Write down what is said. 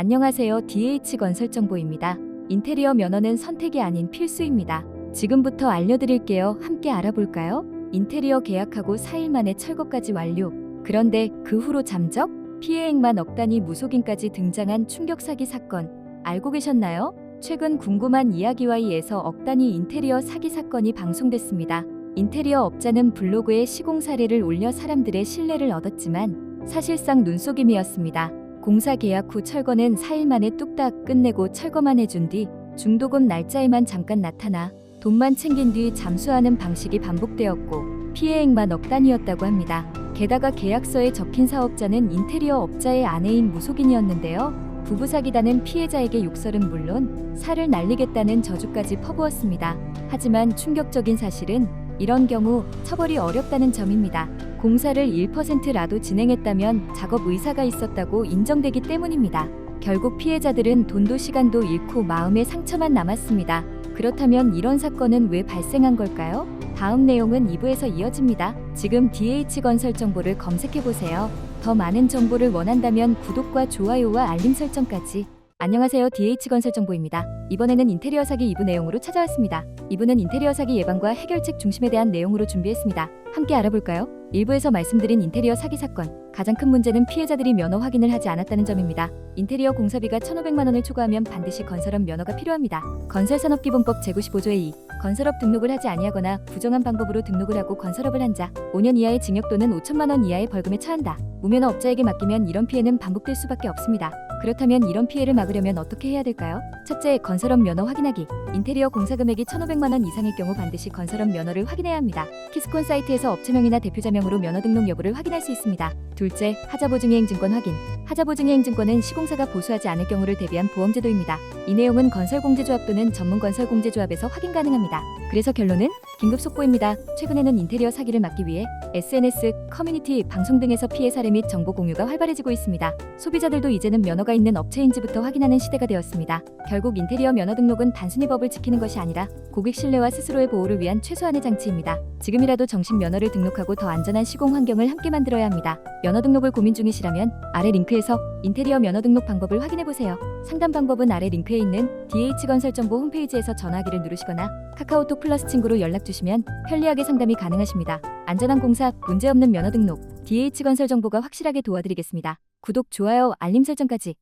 안녕하세요. DH건설 정보입니다. 인테리어 면허는 선택이 아닌 필수입니다. 지금부터 알려드릴게요. 함께 알아볼까요? 인테리어 계약하고 4일 만에 철거까지 완료. 그런데 그 후로 잠적? 피해액만 억 단위 무속인까지 등장한 충격 사기 사건. 알고 계셨나요? 최근 궁금한 이야기와이에서 억 단위 인테리어 사기 사건이 방송됐습니다. 인테리어 업자는 블로그에 시공 사례를 올려 사람들의 신뢰를 얻었지만 사실상 눈속임이었습니다. 공사 계약 후 철거는 4일 만에 뚝딱 끝내고 철거만 해준 뒤 중도금 날짜에만 잠깐 나타나 돈만 챙긴 뒤 잠수하는 방식이 반복되었고 피해액만 억 단위였다고 합니다. 게다가 계약서에 적힌 사업자는 인테리어 업자의 아내인 무속인이었는데요. 부부 사기다는 피해자에게 욕설은 물론 살을 날리겠다는 저주까지 퍼부었습니다. 하지만 충격적인 사실은 이런 경우 처벌이 어렵다는 점입니다. 공사를 1%라도 진행했다면 작업 의사가 있었다고 인정되기 때문입니다. 결국 피해자들은 돈도 시간도 잃고 마음의 상처만 남았습니다. 그렇다면 이런 사건은 왜 발생한 걸까요? 다음 내용은 2부에서 이어집니다. 지금 DH건설 정보를 검색해 보세요. 더 많은 정보를 원한다면 구독과 좋아요와 알림 설정까지. 안녕하세요. DH건설 정보입니다. 이번에는 인테리어 사기 2부 내용으로 찾아왔습니다. 2부는 인테리어 사기 예방과 해결책 중심에 대한 내용으로 준비했습니다. 함께 알아볼까요? 1부에서 말씀드린 인테리어 사기 사건. 가장 큰 문제는 피해자들이 면허 확인을 하지 않았다는 점입니다. 인테리어 공사비가 1,500만 원을 초과하면 반드시 건설업 면허가 필요합니다. 건설산업기본법 제95조의 2. 건설업 등록을 하지 아니하거나 부정한 방법으로 등록을 하고 건설업을 한 자 5년 이하의 징역 또는 5천만 원 이하의 벌금에 처한다. 무면허 업자에게 맡기면 이런 피해는 반복될 수밖에 없습니다. 그렇다면 이런 피해를 막으려면 어떻게 해야 될까요? 첫째, 건설업 면허 확인하기. 인테리어 공사 금액이 1,500만 원 이상일 경우 반드시 건설업 면허를 확인해야 합니다. 키스콘 사이트에서 업체명이나 대표자명 으로 면허 등록 여부를 확인할 수 있습니다. 둘째, 하자보증이행증권 확인. 하자보증이행증권은 시공사가 보수하지 않을 경우를 대비한 보험제도입니다. 이 내용은 건설공제조합 또는 전문 건설공제조합에서 확인 가능합니다. 그래서 결론은 긴급 속보입니다. 최근에는 인테리어 사기를 막기 위해 SNS, 커뮤니티, 방송 등에서 피해 사례 및 정보 공유가 활발해지고 있습니다. 소비자들도 이제는 면허가 있는 업체인지부터 확인하는 시대가 되었습니다. 결국 인테리어 면허 등록은 단순히 법을 지키는 것이 아니라 고객 신뢰와 스스로의 보호를 위한 최소한의 장치입니다. 지금이라도 정식 면허를 등록하고 더 안전한 시공 환경을 함께 만들어야 합니다. 면허 등록을 고민 중이시라면 아래 링크 에서 인테리어 면허 등록 방법을 확인해 보세요. 상담 방법은 아래 링크에 있는 DH건설정보 홈페이지에서 전화기를 누르시거나 카카오톡 플러스 친구로 연락 주시면 편리하게 상담이 가능하십니다. 안전한 공사, 문제없는 면허 등록, DH건설 정보가 확실하게 도와드리겠습니다. 구독, 좋아요, 알림 설정까지